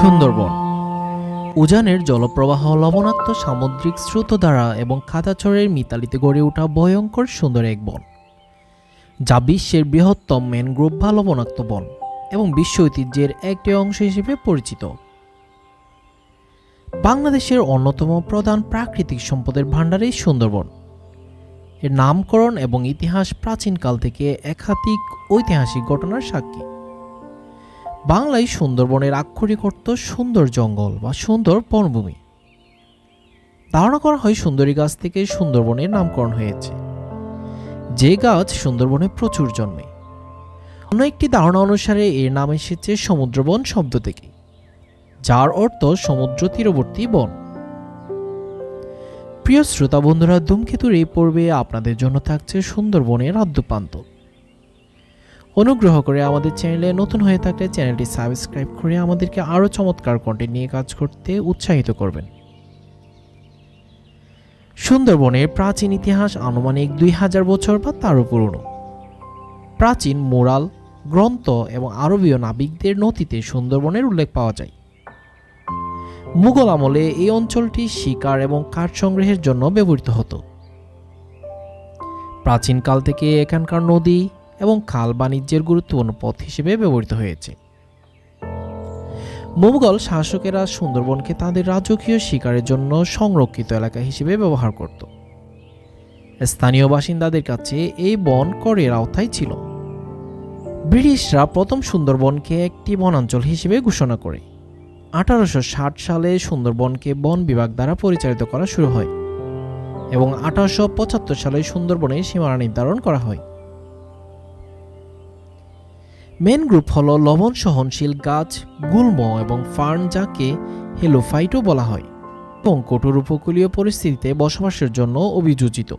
সুন্দরবন। উজানের জলপ্রবাহ লবণাক্ত সামুদ্রিক স্রোত দ্বারা এবং খাতাচরের মিতালিতে গড়ে ওঠা ভয়ঙ্কর সুন্দর এক বন, যা বিশ্বের বৃহত্তম ম্যানগ্রোভ বা লবণাক্ত বন এবং বিশ্ব ঐতিহ্যের একটি অংশ হিসেবে পরিচিত। বাংলাদেশের অন্যতম প্রধান প্রাকৃতিক সম্পদের ভাণ্ডার এই সুন্দরবন। এর নামকরণ এবং ইতিহাস প্রাচীনকাল থেকে একাধিক ঐতিহাসিক ঘটনার সাক্ষী। বাংলায় সুন্দরবনের আক্ষরিক অর্থ সুন্দর জঙ্গল বা সুন্দর বনভূমি। ধারণা করা হয় সুন্দরী গাছ থেকে সুন্দরবনের নামকরণ হয়েছে। যে গাছ সুন্দরবনে প্রচুর জন্মে। অন্য একটি ধারণা অনুসারে এর নাম এসেছে সমুদ্রবন শব্দ থেকে, যার অর্থ সমুদ্র তীরবর্তী বন। প্রিয় শ্রোতা বন্ধুরা, ধূমকেতুর এই পর্বে আপনাদের জন্য থাকছে সুন্দরবনের আদ্যপান্ত। অনুগ্রহ করে আমাদের চ্যানেলে নতুন হয়ে থাকলে চ্যানেলটি সাবস্ক্রাইব করে আমাদেরকে আরও চমৎকার কন্টেন্ট নিয়ে কাজ করতে উৎসাহিত করবেন। সুন্দরবনের প্রাচীন ইতিহাস আনুমানিক দুই হাজার বছর বা তারও পুরনো। প্রাচীন মোরাল, গ্রন্থ এবং আরবীয় নাবিকদের নথিতে সুন্দরবনের উল্লেখ পাওয়া যায়। মুঘল আমলে এই অঞ্চলটি শিকার এবং কাঠ সংগ্রহের জন্য ব্যবহৃত হতো। প্রাচীনকাল থেকে এখানকার নদী এবং খাল বাণিজ্যের গুরুত্বপূর্ণ পথ হিসেবে ব্যবহৃত হয়েছে। মুঘল শাসকেরা সুন্দরবনকে তাদের রাজকীয় শিকারের জন্য সংরক্ষিত এলাকা হিসেবে ব্যবহার করত। স্থানীয় বাসিন্দাদের কাছে এই বন করের আওতায় ছিল। ব্রিটিশরা প্রথম সুন্দরবনকে একটি বনাঞ্চল হিসেবে ঘোষণা করে। আঠারোশো ষাট সালে সুন্দরবনকে বন বিভাগ দ্বারা পরিচালিত করা শুরু হয় এবং আঠারোশো পঁচাত্তর সালে সুন্দরবনের সীমানা নির্ধারণ করা হয়। মেন গ্রুপ হল লবণ সহনশীল গাছ, গুল্ম এবং ফার্ন যাকে হেলোফাইটও বলা হয় এবং কঠোর উপকূলীয় পরিস্থিতিতে বসবাসের জন্য অভিযোজিত।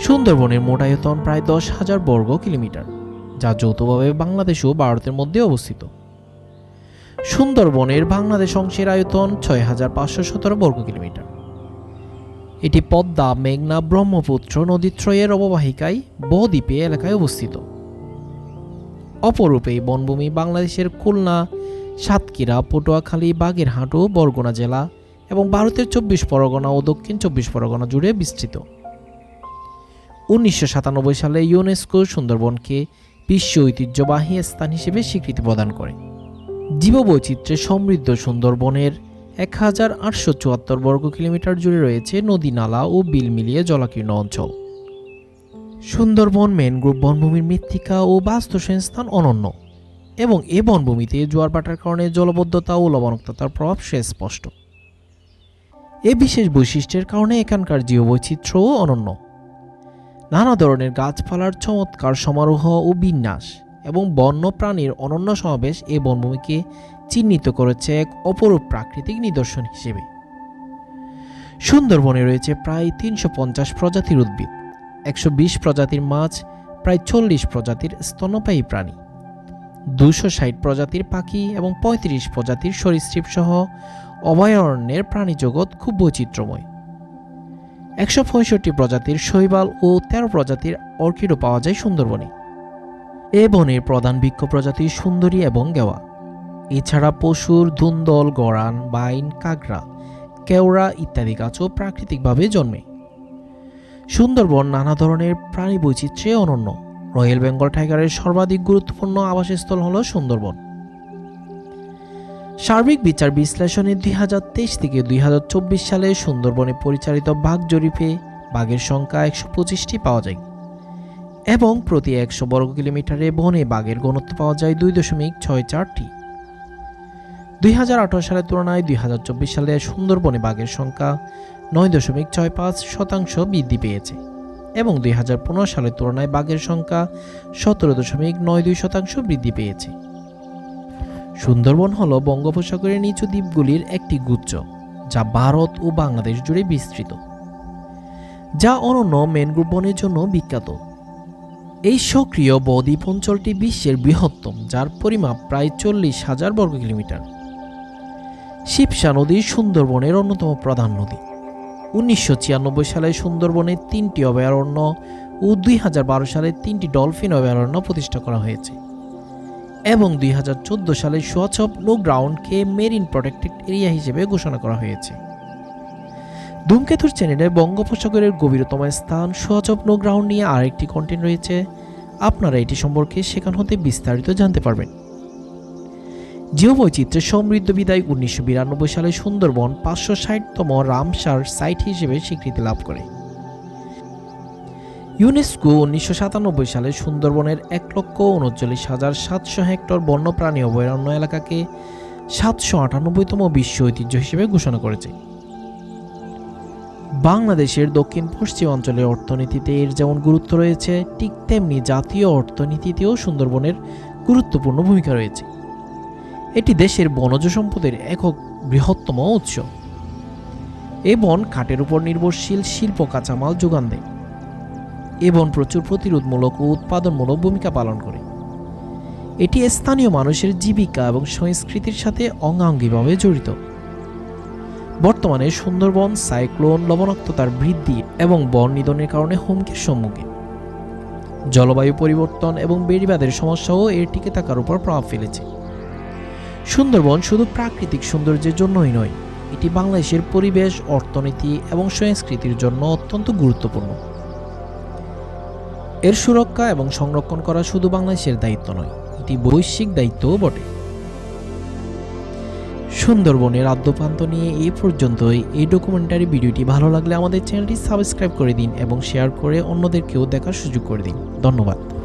সুন্দরবনের মোটায়তন প্রায় দশ হাজার বর্গ কিলোমিটার, যা যৌথভাবে বাংলাদেশ ও ভারতের মধ্যে অবস্থিত। সুন্দরবনের বাংলাদেশ অংশের আয়তন ছয় হাজার পাঁচশো সতেরো বর্গ কিলোমিটার। এটি পদ্মা, মেঘনা, ব্রহ্মপুত্র, নদীত্রয়ের অববাহিকায় বদ্বীপে এলাকায় অবস্থিত। অপরূপে এই বনভূমি বাংলাদেশের খুলনা, সাতক্ষীরা, পটুয়াখালী, বাগেরহাট ও বরগুনা জেলা এবং ভারতের চব্বিশ পরগনা ও দক্ষিণ চব্বিশ পরগনা জুড়ে বিস্তৃত। উনিশশো সাতানব্বই সালে ইউনেস্কো সুন্দরবনকে বিশ্ব ঐতিহ্যবাহী স্থান হিসেবে স্বীকৃতি প্রদান করে। জীববৈচিত্র্যে সমৃদ্ধ সুন্দরবনের এক হাজার আটশো চুয়াত্তর বর্গ কিলোমিটার জুড়ে রয়েছে নদী নালা ও বিল মিলিয়ে জলাকীর্ণ অঞ্চল। সুন্দরবন ম্যানগ্রোভ বনভূমির মৃত্তিকা ও বাস্তুসেন স্থান অনন্য, এবং এ বনভূমিতে জোয়ার ভাটার কারণে জলবদ্ধতা ও লবণাক্ততার প্রভাব সে স্পষ্ট। এ বিশেষ বৈশিষ্ট্যের কারণে এখানকার জীববৈচিত্র্যও অনন্য। নানা ধরনের গাছপালার চমৎকার সমারোহ ও বিন্যাস এবং বন্য প্রাণীর অনন্য সমাবেশ এ বনভূমিকে চিহ্নিত করেছে এক অপরূপ প্রাকৃতিক নিদর্শন হিসেবে। সুন্দরবনে রয়েছে প্রায় তিনশো পঞ্চাশ প্রজাতির উদ্ভিদ। একশো বিশ প্রজাতির মাছ, প্রায় চল্লিশ প্রজাতির স্তন্যপায়ী প্রাণী দুশো ষাট প্রজাতির পাখি এবং পঁয়ত্রিশ প্রজাতির সরীসৃপ সহ অভয়ারণ্যের প্রাণী জগৎ খুব বৈচিত্র্যময়। একশো পঁয়ষট্টি প্রজাতির শৈবাল ও তেরো প্রজাতির অর্কিডও পাওয়া যায় সুন্দরবনে। এ বনের প্রধান বৃক্ষ প্রজাতি সুন্দরী এবং গেওয়া। এছাড়া পশুর ধুন্দল গড়ান বাইন কাগড়া কেওড়া ইত্যাদি গাছও প্রাকৃতিকভাবে জন্মে। সুন্দরবন নানা ধরনের প্রাণী বৈচিত্র্যে অনন্য। রয়্যাল বেঙ্গল টাইগারের সর্বাধিক গুরুত্বপূর্ণ আবাসস্থল হল সুন্দরবন। সার্বিক বিচার বিশ্লেষণে দুই হাজার তেইশ থেকে দুই হাজার চব্বিশ সালে সুন্দরবনে পরিচালিত বাঘ জরিপে বাঘের সংখ্যা একশো পঁচিশটি পাওয়া যায় এবং প্রতি একশো বর্গ কিলোমিটারে বনে বাঘের ঘনত্ব পাওয়া যায় দুই দশমিক ছয় চারটি। দুই হাজার আঠারো সালের তুলনায় দুই হাজার চব্বিশ সালে সুন্দরবনে বাঘের সংখ্যা নয় দশমিক ছয় পাঁচ শতাংশ বৃদ্ধি পেয়েছে এবং দুই হাজার পনেরো সালের তুলনায় বাঘের সংখ্যা সতেরো দশমিক নয় দুই শতাংশ বৃদ্ধি পেয়েছে। সুন্দরবন হল বঙ্গোপসাগরের নিচু দ্বীপগুলির একটি গুচ্ছ, যা ভারত ও বাংলাদেশ জুড়ে বিস্তৃত, যা অনন্য ম্যানগ্রোভ বনের জন্য বিখ্যাত। এই সক্রিয় বদ্বীপ অঞ্চলটি বিশ্বের বৃহত্তম, যার পরিমাপ প্রায় চল্লিশ হাজার বর্গ কিলোমিটার শিবসা নদী সুন্দরবনের অন্যতম প্রধান নদী। উনিশশো ছিয়ানব্বই সালে সুন্দরবনে তিনটি অভয়ারণ্য ও দুই হাজার বারো সালে তিনটি ডলফিন অভয়ারণ্য প্রতিষ্ঠা করা হয়েছে। এবং দুই হাজার চোদ্দ সালে সোয়াচপ নো গ্রাউন্ডকে মেরিন প্রোটেক্টেড এরিয়া হিসেবে ঘোষণা করা হয়েছে। ধূমকেতুর চ্যানেলে বঙ্গোপসাগরের গভীরতম স্থান সোয়াচপ নো গ্রাউন্ড নিয়ে আরেকটি কন্টেন্ট রয়েছে। আপনারা এটি সম্পর্কে সেখান হতে বিস্তারিত জানতে পারবেন। জীববৈচিত্র্যের সমৃদ্ধ বিদায় উনিশশো বিরানব্বই সালে সুন্দরবন পাঁচশো ষাটতম রামসার সাইট হিসেবে স্বীকৃতি লাভ করে। ইউনেস্কো উনিশশো সাতানব্বই সালে সুন্দরবনের এক লক্ষ উনচল্লিশ হাজার সাতশো হেক্টর বন্যপ্রাণী অভয়ারণ্য এলাকাকে সাতশো আটানব্বইতম বিশ্ব ঐতিহ্য হিসেবে ঘোষণা করেছে। বাংলাদেশের দক্ষিণ পশ্চিম অঞ্চলের অর্থনীতিতে এর যেমন গুরুত্ব রয়েছে, ঠিক তেমনি জাতীয় অর্থনীতিতেও সুন্দরবনের গুরুত্বপূর্ণ ভূমিকা রয়েছে। এটি দেশের বনজ সম্পদের একক বৃহত্তম উৎস। এ বন কাঠের উপর নির্ভরশীল শিল্প কাঁচামাল যোগান দেয়। এ বন প্রচুর প্রতিরোধমূলক ও উৎপাদনমূলক ভূমিকা পালন করে। এটি স্থানীয় মানুষের জীবিকা এবং সংস্কৃতির সাথে অঙ্গাঙ্গিভাবে জড়িত। বর্তমানে সুন্দরবন, সাইক্লোন লবণাক্ততার বৃদ্ধি এবং বন নিধনের কারণে হুমকির সম্মুখীন। জলবায়ু পরিবর্তন এবং বেড়িবাদের সমস্যাও এর টিকে থাকার উপর প্রভাব ফেলেছে। সুন্দরবন শুধু প্রাকৃতিক সৌন্দর্যের জন্যই নয়, এটি বাংলাদেশের পরিবেশ, অর্থনীতি এবং সংস্কৃতির জন্য অত্যন্ত গুরুত্বপূর্ণ। এর সুরক্ষা এবং সংরক্ষণ করা শুধু বাংলাদেশের দায়িত্ব নয়, এটি বৈশ্বিক দায়িত্বও বটে। সুন্দরবনের আদ্যপ্রান্ত নিয়ে এই পর্যন্তই। এই ডকুমেন্টারি ভিডিওটি ভালো লাগলে আমাদের চ্যানেলটি সাবস্ক্রাইব করে দিন এবং শেয়ার করে অন্যদেরকেও দেখার সুযোগ করে দিন। ধন্যবাদ।